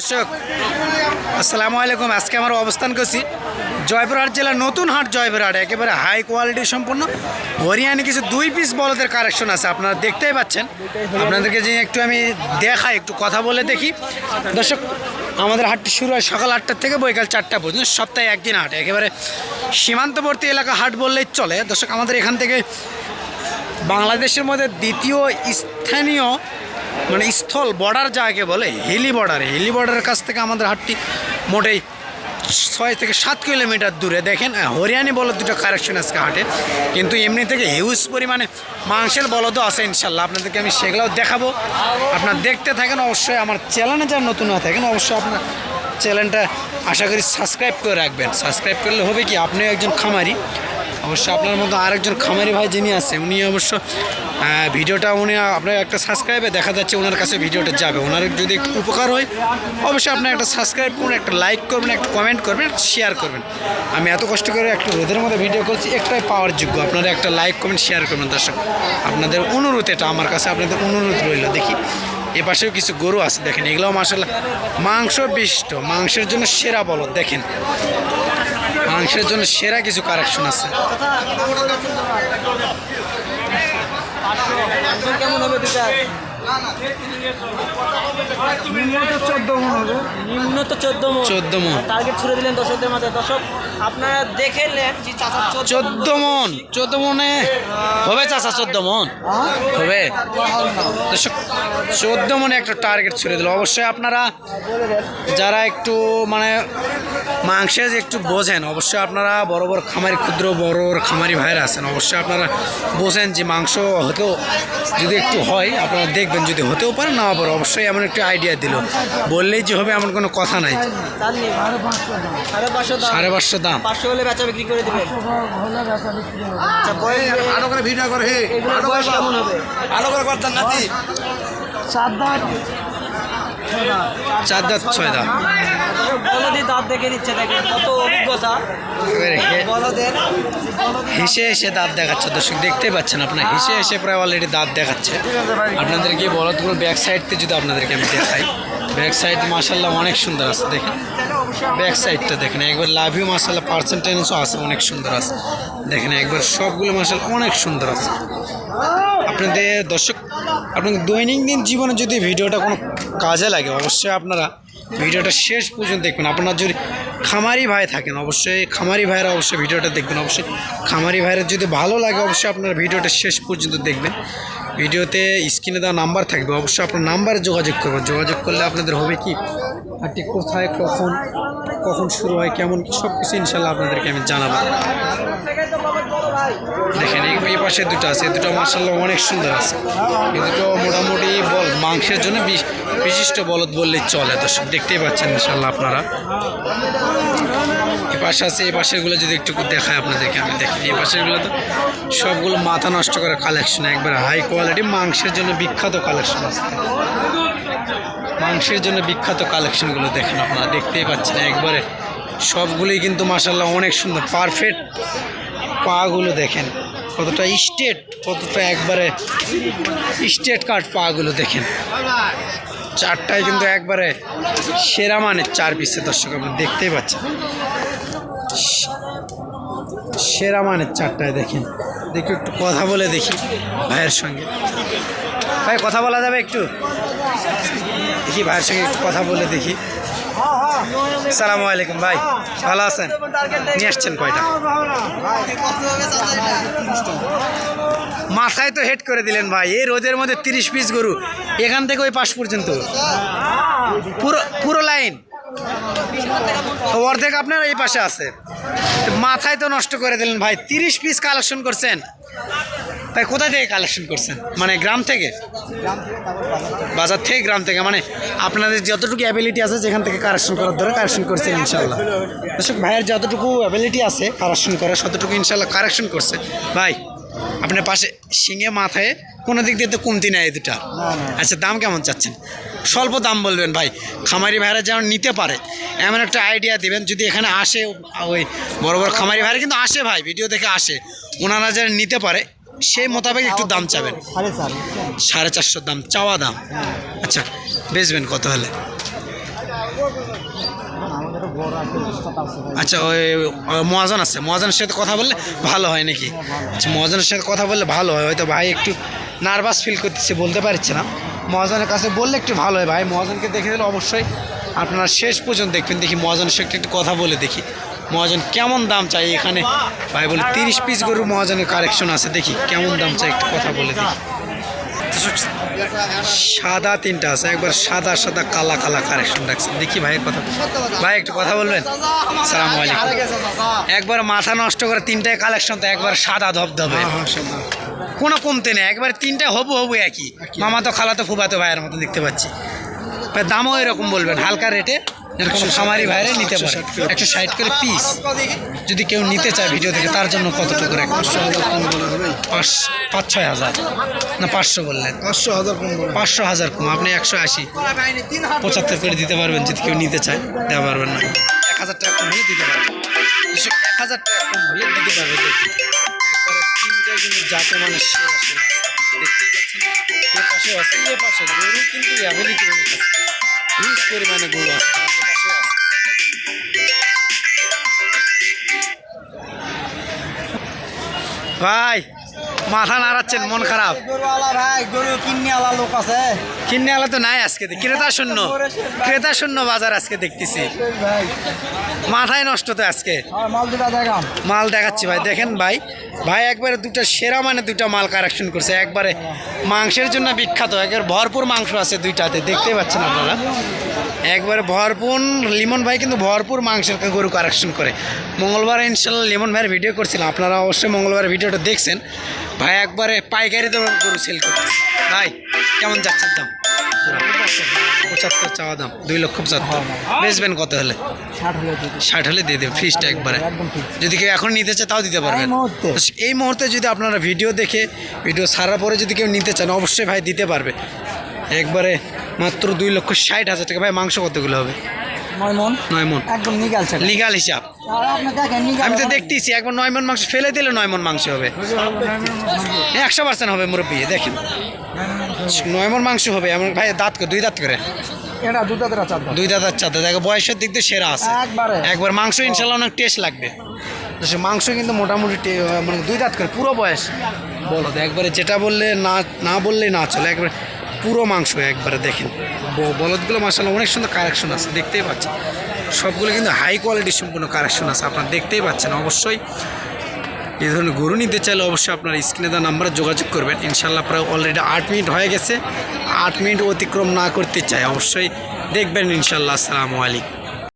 দর্শক, আসসালামু আলাইকুম। আজকে আমার অবস্থান করছি জয়পুরহাট জেলার নতুন হাট জয়পুরহাট। একেবারে হাই কোয়ালিটি সম্পন্ন হরিয়ানি কিছু দুই পিস বলদের কারেকশন আছে, আপনারা দেখতেই পাচ্ছেন। আপনাদেরকে যে একটু আমি দেখাই, একটু কথা বলে দেখি। দর্শক, আমাদের হাটটি শুরু হয় সকাল আটটার থেকে বৈকাল চারটা পর্যন্ত, সপ্তাহে একদিন হাট। একেবারে সীমান্তবর্তী এলাকা হাট বললেই চলে। দর্শক, আমাদের এখান থেকে বাংলাদেশের মধ্যে দ্বিতীয় স্থানীয় মানে স্থল বর্ডার যাকে বলে, হিলি বর্ডার। হিলি বর্ডারের কাছ থেকে আমাদের হাটটি মোটেই ছয় থেকে সাত কিলোমিটার দূরে। দেখেন হরিয়ানি বলদ দুটো কারেকশন আজকে হাটে। কিন্তু এমনি থেকে হিউজ পরিমাণে মাংসের বলদও আছে ইনশাল্লাহ। আপনাদেরকে আমি সেগুলোও দেখাবো। আপনার দেখতে থাকেন অবশ্যই আমার চ্যানেলে যারা নতুন হয়ে থাকেন, অবশ্যই আপনার চ্যানেলটা আশা করি সাবস্ক্রাইব করে রাখবেন। সাবস্ক্রাইব করলে হবে কি, আপনিও একজন খামারি। অবশ্য আপনার মতো আরেকজন খামারি ভাই যিনি আছে, উনি অবশ্য ভিডিওটা উনি, আপনার একটা সাবস্ক্রাইবে দেখা যাচ্ছে ওনার কাছে ভিডিওটা যাবে। ওনার যদি একটু উপকার হয়, অবশ্যই আপনি একটা সাবস্ক্রাইব করুন, একটা লাইক করবেন, একটা কমেন্ট করবেন শেয়ার করবেন। আমি এত কষ্ট করে একটু রোদের মধ্যে ভিডিও করছি, একটাই পাওয়ার যোগ্য। আপনারা একটা লাইক কমেন্ট শেয়ার করবেন, দর্শক। আপনাদের অনুরোধ, এটা আমার কাছে আপনাদের অনুরোধ রইল, দেখি। এ পাশেও কিছু গরু আছে, দেখেন, এগুলোও মাসাল্লাহ মাংস বিষ্ট মাংসের জন্য সেরা বলদ, দেখেন। মাংসের জন্য সেরা কিছু কারেকশন আছে। কেমন হবে হবে নিম্ন তো চোদ্দ মন। চোদ্দ মন। টার্গেট ছুড়ে দিলেন দর্শকদের মাঝে। দর্শক আপনারা দেখে নেন যে চাচা চোদ্দ মন। চোদ্দ মনে হবে চোদ্দ মন? হবে। চোদ্দ মনে একটা টার্গেট ছুড়ে দিল। অবশ্যই আপনারা যারা একটু মানে মাংসে যে একটু বোঝেন অবশ্যই আপনারা বড় বড় খামারি ক্ষুদ্র বড় বড় খামারি ভাইরা আছেন। অবশ্যই আপনারা বোঝেন যে মাংস হতেও যদি একটু হয় আপনারা দেখবেন যদি হতেও পারে না পারে অবশ্যই এমন একটি আইডিয়া দিল। বললেই যে হবে এমন কোনো কথা নাই। সাড়ে পাঁচশো দাম। পাঁচশো হলে বেচা বিক্রি করে আচ্ছা ভালো করে ভিডিও করে বয়স কেমন হবে? করে করতাম নাতি। সাত চার দাঁত ছয় দাঁত। বলদি দাঁত দেখে দিচ্ছে দেখেন কত অভিজ্ঞতা। বলদের হেসে হেসে দাঁত দেখাচ্ছে। দর্শক দেখতেই পাচ্ছেন আপনার হেসে হেসে প্রায় অলরেডি দাঁত দেখাচ্ছে। আপনাদেরকে বলদগুলো ব্যাক সাইডতে যদি আপনাদেরকে আমি দেখাই ব্যাক সাইড মাসাল্লাহ অনেক সুন্দর আছে দেখেন। ব্যাক সাইডটা দেখেন একবার লাভিও মাসাল্লাহ পার্সেন্টেজও আছে অনেক সুন্দর আছে। দেখেন একবার সবগুলো মাসাল্লাহ অনেক সুন্দর আছে। আপনাদের দর্শক, আপনাদের দৈনন্দিন জীবনে যদি ভিডিওটা কোনো কাজে লাগে, অবশ্যই আপনারা ভিডিওটা শেষ পর্যন্ত দেখবেন। আপনার যদি খামারি ভাই থাকেন, অবশ্যই খামারি ভাইরা অবশ্যই ভিডিওটা দেখবেন। অবশ্যই খামারি ভাইরা যদি ভালো লাগে, অবশ্যই আপনারা ভিডিওটা শেষ পর্যন্ত দেখবেন। ভিডিওতে স্ক্রিনে দেওয়া নাম্বার থাকবে, অবশ্যই আপনার নাম্বারে যোগাযোগ করবেন। যোগাযোগ করলে আপনাদের হবে কি? আর ঠিক কোথায়, কখন কখন শুরু হয়, কেমন কি সব কিছু ইনশাল্লাহ আপনাদেরকে আমি জানাব। দেখেন, এই পাশে দুটো আছে দুটো মার্শাল্লাহ অনেক সুন্দর আছে। এই দুটো মোটামুটি বল, মাংসের জন্য বিশ- বিশিষ্ট বলদ বললেই চলে, দর্শক, দেখতেই পাচ্ছেন ইনশাল্লাহ আপনারা। এ পাশে আছে এই পাশেরগুলো যদি একটু দেখায় আপনাদেরকে, আমি দেখি এই পাশেরগুলো তো সবগুলো মাথা নষ্ট করে কালেকশন একবার হাই কোয়ালিটি মাংসের জন্য বিখ্যাত কালেকশন আছে। মাংসের জন্য বিখ্যাত কালেকশনগুলো দেখেন আপনারা, দেখতেই পাচ্ছেন একবারে। সবগুলোই কিন্তু মাসাল্লাহ অনেক সুন্দর পারফেক্ট পাগুলো দেখেন। কতটা স্টেট, কতটা একবারে স্টেট কাট পাগুলো দেখেন। চারটায় কিন্তু একবারে সেরা মানের চার পিসের দর্শক আপনি দেখতেই পাচ্ছেন। সেরা মানের চারটায় দেখেন। দেখি একটু কথা বলে দেখি ভাইয়ের সঙ্গে। ভাই, কথা বলা যাবে একটু? দেখি ভাইয়ের সঙ্গে একটু কথা বলে দেখি। সালামু আলাইকুম, ভাই। ভালো আছেন? নিয়ে আসছেন কয়টা? মাথায় তো হেড করে দিলেন, ভাই। এই রোদের মধ্যে তিরিশ পিস গরু, এখান থেকে ওই পাশ পর্যন্ত। পুরো পুরো লাইন। অর্ধেক আপনার এই পাশে আছে। মাথায় তো নষ্ট করে দিলেন, ভাই। তিরিশ পিস কালেকশন করছেন। তাই কোথা থেকে কালেকশন করছেন? মানে গ্রাম থেকে? বাজার থেকে গ্রাম থেকে। মানে আপনাদের যতটুকু অ্যাবিলিটি আছে যেখান থেকে কারেকশন করার ধরে কারেকশন করছেন ইনশাল্লাহ দর্শক ভাইয়ের যতটুকু অ্যাবিলিটি আছে কারেকশন করার ততটুকু ইনশাল্লাহ কারেকশন করছে। ভাই আপনার পাশে শিঙে মাথায় কোনো দিক দিয়ে তো কমতি এই দুটা। আচ্ছা দাম কেমন চাচ্ছেন? স্বল্প দাম বলবেন ভাই। খামারি ভাইরা যেমন নিতে পারে এমন একটা আইডিয়া দেবেন যদি এখানে আসে ওই বড় বড় খামারি ভাইরা কিন্তু আসে ভাই ভিডিও দেখে আসে। ওনারা যেন নিতে পারে সেই মোতাবেক একটু দাম চাবেন? সাড়ে চার চারশো দাম চাওয়া দাম। আচ্ছা বেচবেন কত হলে? আচ্ছা ওই মহাজন আছে। মহাজনের সাথে কথা বললে ভালো হয় নাকি? আচ্ছা মহাজনের সাথে কথা বললে ভালো হয়। হয়তো ভাই একটু নার্ভাস ফিল করতেছে বলতে পারছে না। মহাজনের কাছে বললে একটু ভালো হয়। ভাই মহাজনকে দেখে দিলে অবশ্যই আপনারা শেষ পর্যন্ত দেখবেন। দেখি মহাজনের সাথে একটু কথা বলে দেখি। মহাজন কেমন দাম চাই এখানে? ভাই বলে তিরিশ পিস গরু মহাজনের কারেকশন আছে দেখি কেমন দাম চাই একটু কথা বলে দেখি। সাদা তিনটা আছে একবার সাদা সাদা কালা কালা কারেকশন রাখছে দেখি ভাইয়ের কথা। ভাই একটু কথা বলবেন? সালাম আলাইকুম। একবার মাথা নষ্ট করে তিনটায় কালেকশন তো একবার সাদা ধবধবে। কোনো কমতে নেই একবার তিনটা হবু হবু একই। মামা তো খালা তো ফুবাতো ভাইয়ের মতো দেখতে পাচ্ছি। ভাই দামও এরকম বলবেন হালকা রেটে যেরকম খামারি ভাইরে নিতে পারে। একশো ষাট করে পিস যদি কেউ নিতে চায় ভিডিও থেকে তার জন্য কতটুকু রাখবেন পাঁচশো হাজার কম বলে পাঁচ পাঁচ ছয় হাজার। না পাঁচশো বললেন। পাঁচশো হাজার কম পাঁচশো হাজার কম আপনি একশো আশি। পঁচাত্তর করে দিতে পারবেন যদি কেউ নিতে চায় দেওয়া পারবেন না। এক হাজার টাকা কম হলে দিতে পারবেন। এক হাজার টাকা কম হলে দিতে পারবে একবারে কিন্তু যাতে মানে সেরা সেরা। দেখতেই পাচ্ছেন এ পাশে আছে এ পাশে গরু কিন্তু অ্যাভেলিটি অনেক আছে। হিউজ পরিমাণে গরু আছে। ভাই মাথা নাড়াচ্ছেন মন খারাপ। গরুওয়ালা ভাই গরু কিনিওয়ালা লোক আছে। কিনে আলা তো নাই আজকে ক্রেতা শূন্য ক্রেতা শূন্য বাজার আজকে দেখতেছি। মাথায় নষ্ট তো আজকে। মাল মাল দেখাচ্ছি ভাই দেখেন ভাই। ভাই একবারে দুটো সেরা মানে দুটো মাল কারেকশন করছে। একবারে মাংসের জন্য বিখ্যাত একবার ভরপুর মাংস আছে দুইটাতে দেখতেই পাচ্ছেন আপনারা। একবারে ভরপুর লিমন ভাই কিন্তু ভরপুর মাংসের গরু কারেকশন করে। মঙ্গলবার ইনশাল্লাহ লিমন ভাইয়ের ভিডিও করছিলাম। আপনারা অবশ্যই মঙ্গলবার ভিডিওটা দেখছেন। ভাই একবারে পাইকারি দামে গরু সেল করতেছে। ভাই কেমন যাচ্ছেন দাম? পঁচাত্তর চাওয়া দাম দুই লক্ষ পঁচাত্তর। বেচবেন কত হলে? ষাট হলে ষাট হলে দিয়ে দেবে ফ্রিজটা একবারে। যদি কেউ এখন নিতে চায় তাও দিতে পারবেন। এই মুহূর্তে। যদি আপনারা ভিডিও দেখে ভিডিও সারার পরে যদি কেউ নিতে চান অবশ্যই ভাই দিতে পারবে। একবারে মাত্র দুই লক্ষ ষাট হাজার টাকা। ভাই মাংস কতগুলো হবে? লিগাল হিসাব। আমি তো দেখতেছি একবার নয় মন মাংস ফেলে দিলে নয় মন মাংস হবে। একশো পার্সেন্ট হবে মুরব্বী দেখেন। নয় মন মাংস হবে আমার ভাই দাঁত করে দুই দাঁত করে। এটা দুই দাঁত। চার দেখো বয়সের দিক দিয়ে সেরা আছে। একবার। মাংস ইনশাল্লাহ অনেক টেস্ট লাগবে। সে মাংস কিন্তু মোটামুটি মানে দুই দাঁত করে পুরো বয়স। বলো একবারে যেটা বললে না না বললেই না চলে একবারে পুরো মাংস একবারে দেখেন। বলদগুলো মাসাল্লাহ অনেক সুন্দর কারেকশন আছে, দেখতেই পাচ্ছেন। সবগুলো কিন্তু হাই কোয়ালিটি সম্পূর্ণ কারেকশন আছে, আপনারা দেখতেই পাচ্ছেন। অবশ্যই এই ধরনের গরু নিতে চাইলে অবশ্যই আপনার স্ক্রিনে দেওয়া নাম্বারে যোগাযোগ করবেন। ইনশাল্লাহ প্রায় অলরেডি আট মিনিট হয়ে গেছে। আট মিনিট অতিক্রম না করতে চাই, অবশ্যই দেখবেন ইনশাল্লাহ আসসালামু আলাইকুম।